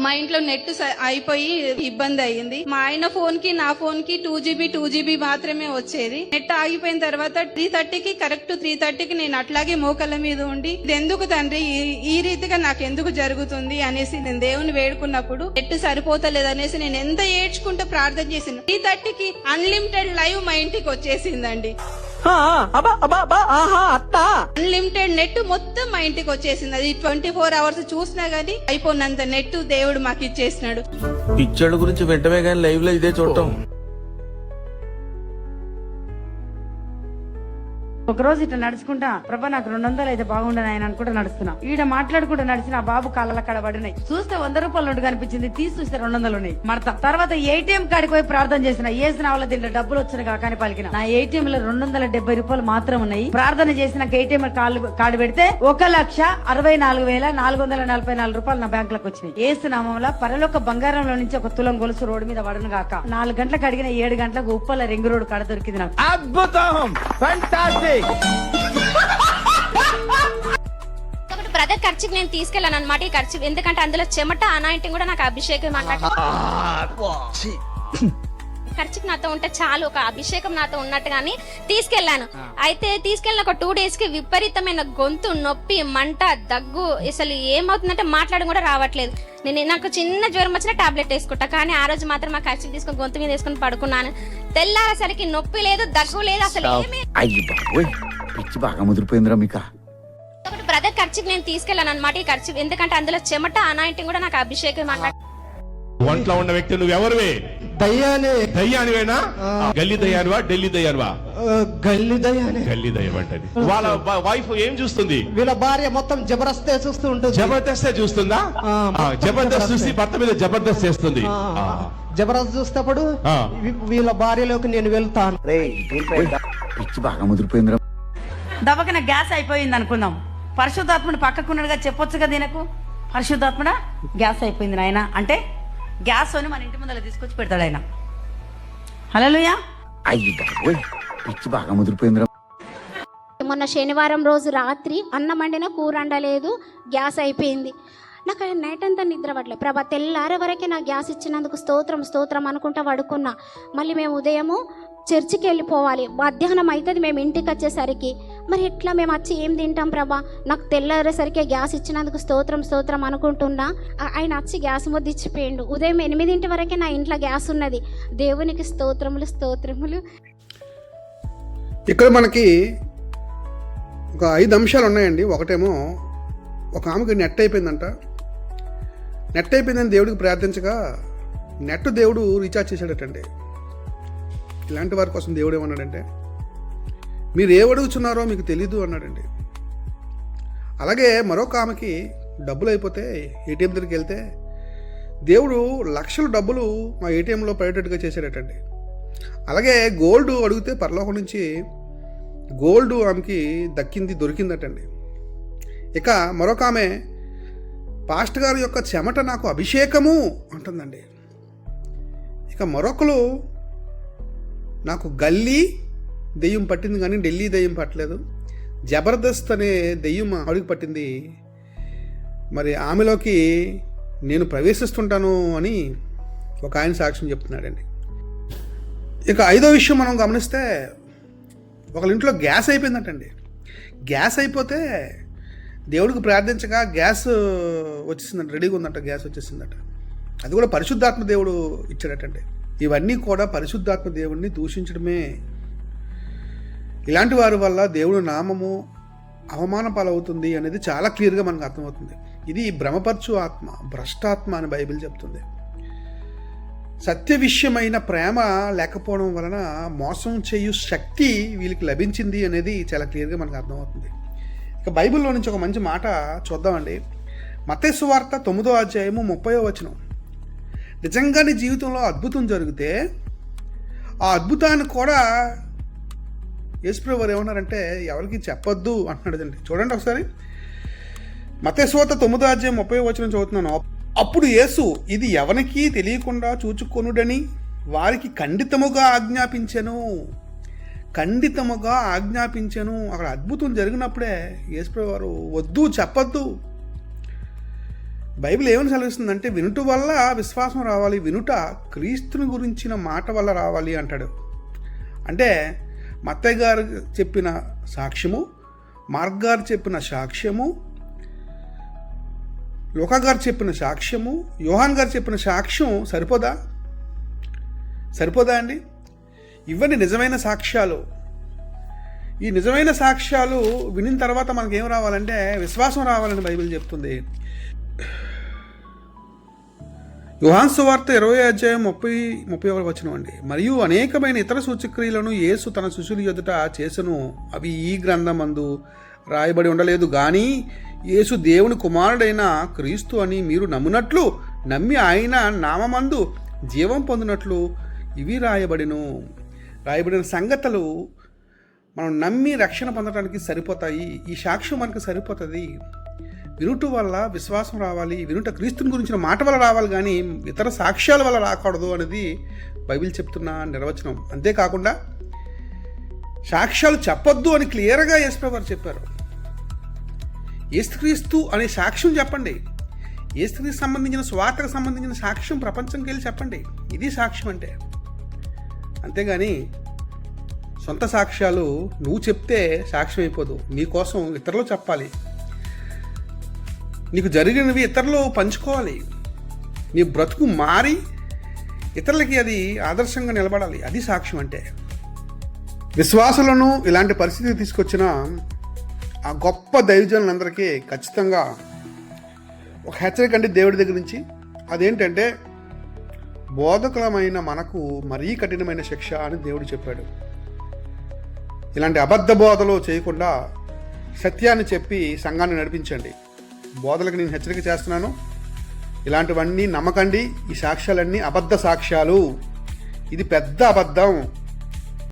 మా ఇంట్లో నెట్ స- అయిపోయి ఇబ్బంది అయ్యింది. మా ఆయన ఫోన్కి నా ఫోన్కి టూ జీబీ టూ జీబీ మాత్రమే వచ్చేది. నెట్ ఆగిపోయిన తర్వాత త్రీ థర్టీకి కరెక్ట్ త్రీ థర్టీకి నేను అట్లాగే మోకల మీద ఉండి ఇది ఎందుకు తండ్రి? ఈ- ఈ రీతిగా నాకు ఎందుకు జరుగుతుంది? అనేసి నేను దేవుని వేడుకున్నప్పుడు నెట్ సరిపోతలేదు అనేసి నేను ఎంత ఏడ్చుకుంటూ ప్రార్థన చేసింది? త్రీ థర్టీకి అన్లిమిటెడ్ లైవ్ మా ఇంటికి వచ్చేసిందండి. అన్లిమిటెడ్ నెట్ మొత్తం మా ఇంటికి వచ్చేసింది. అది ట్వంటీ ఫోర్ అవర్స్ చూసినా గానీ అయిపోయినంత నెట్ దేవుడు మాకు ఇచ్చేసినాడు. పిచ్చోళ్ళ గురించి వెంటనే కానీ లైవ్లో ఇదే చూడటం. ఒక రోజు ఇట్లా నడుచుకుంటా ప్రభా నాకు రెండు వందలు అయితే బాగుండని ఆయన అనుకుంటా నడుస్తున్నా. ఈడ మాట్లాడుకుంటూ నడిచిన బాబు కాళ్ళ కడబడినాయి చూస్తే వంద రూపాయలు నుండి కనిపించింది తీసి చూస్తే రెండు వందలు ఉన్నాయి. మడత తర్వాత ఏటీఎం కాడికి పోయి ప్రార్థన చేసిన ఏసిన వాళ్ళ దీంట్లో డబ్బులు వచ్చిన కాకాని పలికిన. నా ఏటీఎం లో రెండు వందల డెబ్బై రూపాయలు మాత్రం ఉన్నాయి. ప్రార్థన చేసిన ఏటీఎం కాళ్ళు కార్డు పెడితే ఒక లక్ష అరవై నాలుగు వేల నాలుగు వందల నలభై నాలుగు రూపాయలు నా బ్యాంక్లకు వచ్చినాయి. ఏసు నామంలో పరలోక బంగారంలో నుంచి ఒక తులం గొలుసు రోడ్డు మీద పడను కాక. నాలుగు గంటలకు అడిగిన ఏడు గంటలకు ఉప్పల రింగు రోడ్డు కాడ దొరికింది నాకు. అద్భుతం! కాబట్టి బ్రదర్ ఖర్చుకి నేను తీసుకెళ్ళాను అనమాట ఈ ఖర్చు. ఎందుకంటే అందులో చెమట అనాయింటింగ్ కూడా నాకు అభిషేకం అన్నట్టు. ఖర్చుకి నాతో ఉంటే చాలు ఒక అభిషేకం నాతో ఉన్నట్టు కానీ తీసుకెళ్ళాను అయితే తీసుకెళ్ళిన ఒక టూ డేస్కి విపరీతమైన గొంతు నొప్పి మంట దగ్గు అసలు ఏమవుతుందంటే మాట్లాడడం కూడా రావట్లేదు. నేను నాకు చిన్న జ్వరం వచ్చిన టాబ్లెట్ వేసుకుంటా కానీ ఆ రోజు మాత్రం మా ఖర్చు తీసుకొని గొంతు మీద వేసుకొని పడుకున్నాను. తెల్లారేసరికి నొప్పి లేదు దగ్గు లేదు అసలు ఏమీ పిచ్చి బాగా ముదిరిపోయిందిరా మీకా. బ్రదర్ ఖర్చుకి నేను తీసుకెళ్ళాను అనమాట ఈ ఖర్చు. ఎందుకంటే అందులో చెమట అనాయింటింగ్ కూడా నాకు అభిషేకం అన్నట్టు ఒంట్లో ఉన్న వ్యక్తి నువ్వు ఎవరివే? దయ్యానే. దయ్యానివేనా? గల్లీ దయ్యానివా ఢిల్లీ దయ్యానివా? గల్లి దయ్యానే. గల్లీ దయ్యం అంటది. వాళ్ళ వైఫ్ ఏం చూస్తుంది? వీళ్ళ భార్య మొత్తం జబరస్తే చూస్తూ ఉంటుంది? జబర్దస్త్ చూస్తుందా? జబర్దస్త్ చూసి భర్త మీద జబర్దస్త్ చేస్తుంది. జబర్దస్త్ చూసినప్పుడు వీళ్ళ భార్యలోకి నేను వెళ్తాను. పిచ్చి బాగా ముదిరిపోయిందిరా దవకన గ్యాస్ అయిపోయింది అనుకుందాం పరిశుద్ధాత్ముడు పక్కకున్నాడుగా చెప్పొచ్చు కదా దీనకు? పరిశుద్ధాత్ముడా? గ్యాస్ అయిపోయింది నాయన. అంటే గ్యాస్ అని మన ఇంటి ముందర తీసుకొచ్చి పెడతాడు ఆయన. హలోయా అయ్యి బాబోయ్ పిచ్చి బాగా ముదిరిపోయిందిరా. మొన్న శనివారం రోజు రాత్రి అన్నం వండిన కూర వండలేదు గ్యాస్ అయిపోయింది. నాకు ఆ నైట్ అంతా నిద్ర పడలేదు ప్రభా తెల్లారే వరకే నాకు గ్యాస్ ఇచ్చినందుకు స్తోత్రం స్తోత్రం అనుకుంటా పడుకున్నా. మళ్ళీ మేము ఉదయము చర్చికి వెళ్ళిపోవాలి మధ్యాహ్నం అవుతుంది మేము ఇంటికి వచ్చేసరికి. మరి ఎట్లా మేము వచ్చి ఏం తింటాం ప్రభా? నాకు తెల్లారేసరికి గ్యాస్ ఇచ్చినందుకు స్తోత్రం స్తోత్రం అనుకుంటున్నా. ఆయన వచ్చి గ్యాస్ ముద్ద ఇచ్చిపోయిండు ఉదయం ఎనిమిదింటి వరకే నా ఇంట్లో గ్యాస్ ఉన్నది. దేవునికి స్తోత్రములు స్తోత్రములు. ఇక్కడ మనకి ఒక ఐదు అంశాలు ఉన్నాయండి. ఒకటేమో ఒక ఆమెకి నెట్ అయిపోయిందంట. నెట్ అయిపోయిందని దేవుడికి ప్రార్థించగా నెట్ దేవుడు రీఛార్జ్ చేశాడటండి. ఇలాంటి వారి కోసం దేవుడు ఏమన్నాడంటే మీరు ఏ అడుగుతున్నారో మీకు తెలీదు అన్నాడండి. అలాగే మరొక ఆమెకి డబ్బులు అయిపోతే ఏటీఎం దగ్గరికి వెళ్తే దేవుడు లక్షల డబ్బులు మా ఏటీఎంలో పడేటట్టుగా చేశాడటండి. అలాగే గోల్డ్ అడిగితే పరలోకం నుంచి గోల్డ్ ఆమెకి దక్కింది దొరికిందటండి. ఇక మరొక ఆమె పాస్ట్ గారి యొక్క చెమట నాకు అభిషేకము అంటుందండి. ఇక మరొకరు నాకు గల్లీ దెయ్యం పట్టింది కానీ ఢిల్లీ దెయ్యం పట్టలేదు. జబర్దస్త్ అనే దెయ్యం ఆవిడకి పట్టింది. మరి ఆమెలోకి నేను ప్రవేశిస్తుంటాను అని ఒక ఆయన సాక్ష్యం చెప్తున్నాడండి. ఇక ఐదో విషయం మనం గమనిస్తే ఒకళ్ళ ఇంట్లో గ్యాస్ అయిపోయిందటండి. గ్యాస్ అయిపోతే దేవుడికి ప్రార్థించగా గ్యాస్ వచ్చేసిందంట రెడీగా ఉందంట గ్యాస్ వచ్చేసిందట. అది కూడా పరిశుద్ధాత్మ దేవుడు ఇచ్చాడటండి. ఇవన్నీ కూడా పరిశుద్ధాత్మ దేవుణ్ణి దూషించడమే. ఇలాంటి వారి వల్ల దేవుడి నామము అవమాన పాలవుతుంది అనేది చాలా క్లియర్గా మనకు అర్థమవుతుంది. ఇది భ్రమపరచు ఆత్మ భ్రష్టాత్మ అని బైబిల్ చెప్తుంది. సత్య విషయమైన ప్రేమ లేకపోవడం వలన మోసం చేయు శక్తి వీళ్ళకి లభించింది అనేది చాలా క్లియర్గా మనకు అర్థమవుతుంది. ఇక బైబిల్లో నుంచి ఒక మంచి మాట చూద్దామండి. మతేశ్వార్త తొమ్మిదో అధ్యాయము ముప్పయో వచనం. నిజంగా నీ జీవితంలో అద్భుతం జరిగితే ఆ అద్భుతాన్ని కూడా యేసుప్రభు వారు ఏమన్నారంటే ఎవరికి చెప్పొద్దు అంటున్నాడు అండి చూడండి ఒకసారి. మతేశ్వత తొమ్మిదో అధ్యాయం ముప్పై వచ్చిన చదువుతున్నాను. అప్పుడు యేసు ఇది ఎవరికి తెలియకుండా చూచుకొనుడని వారికి ఖండితముగా ఆజ్ఞాపించను. ఖండితముగా ఆజ్ఞాపించను. అక్కడ అద్భుతం జరిగినప్పుడే యేసుప్రభు వారు వద్దు చెప్పొద్దు. బైబిల్ ఏమని సెలవిస్తుందంటే వినుట వల్ల విశ్వాసం రావాలి వినుట క్రీస్తుని గురించిన మాట వల్ల రావాలి అంటాడు. అంటే మత్తయ్య గారు చెప్పిన సాక్ష్యము మార్క్ గారు చెప్పిన సాక్ష్యము లోక గారు చెప్పిన సాక్ష్యము యోహాన్ గారు చెప్పిన సాక్ష్యం సరిపోదా? సరిపోదా అండి? ఇవన్నీ నిజమైన సాక్ష్యాలు. ఈ నిజమైన సాక్ష్యాలు వినిన తర్వాత మనకేం రావాలంటే విశ్వాసం రావాలని బైబిల్ చెప్తుంది. యుహాన్ సువార్త ఇరవై అధ్యాయం ముప్పై ముప్పై ఒకటి వచ్చిన అండి మరియు అనేకమైన ఇతర సూచక్రియలను యేసు తన శిశువుల ఎదుట చేసను. అవి ఈ గ్రంథమందు రాయబడి ఉండలేదు. కానీ యేసు దేవుని కుమారుడైన క్రీస్తు అని మీరు నమ్మునట్లు నమ్మి ఆయన నామమందు జీవం పొందినట్లు ఇవి రాయబడిను. రాయబడిన సంగతులు మనం నమ్మి రక్షణ పొందడానికి సరిపోతాయి. ఈ సాక్ష్యం మనకు సరిపోతుంది. వినుట వల్ల విశ్వాసం రావాలి వినుట క్రీస్తుని గురించిన మాట వల్ల రావాలి కానీ ఇతర సాక్ష్యాల వల్ల రాకూడదు అనేది బైబిల్ చెప్తున్న నిర్వచనం. అంతేకాకుండా సాక్ష్యాలు చెప్పొద్దు అని క్లియర్గా యేసుప్రభు వారు చెప్పారు. ఏసుక్రీస్తు అనే సాక్ష్యం చెప్పండి. ఏసుక్రీస్తు సంబంధించిన స్వార్థకు సంబంధించిన సాక్ష్యం ప్రపంచంకి వెళ్ళి చెప్పండి. ఇది సాక్ష్యం అంటే. అంతేగాని సొంత సాక్ష్యాలు నువ్వు చెప్తే సాక్ష్యం అయిపోదు. నీకోసం ఇతరులు చెప్పాలి. నీకు జరిగినవి ఇతరులు పంచుకోవాలి. నీ బ్రతుకు మారి ఇతరులకి అది ఆదర్శంగా నిలబడాలి. అది సాక్ష్యం అంటే. విశ్వాసులను ఇలాంటి పరిస్థితికి తీసుకొచ్చిన ఆ గొప్ప దైవజనులందరికీ ఖచ్చితంగా ఒక హెచ్చరిక అంటే దేవుడి దగ్గర నుంచి. అదేంటంటే బోధకులమైన మనకు మరీ కఠినమైన శిక్ష అని దేవుడు చెప్పాడు. ఇలాంటి అబద్ధ బోధలు చేయకుండా సత్యాన్ని చెప్పి సంఘాన్ని నడిపించండి. బోధలకు నేను హెచ్చరిక చేస్తున్నాను. ఇలాంటివన్నీ నమ్మకండి. ఈ సాక్ష్యాలన్నీ అబద్ధ సాక్ష్యాలు. ఇది పెద్ద అబద్ధం.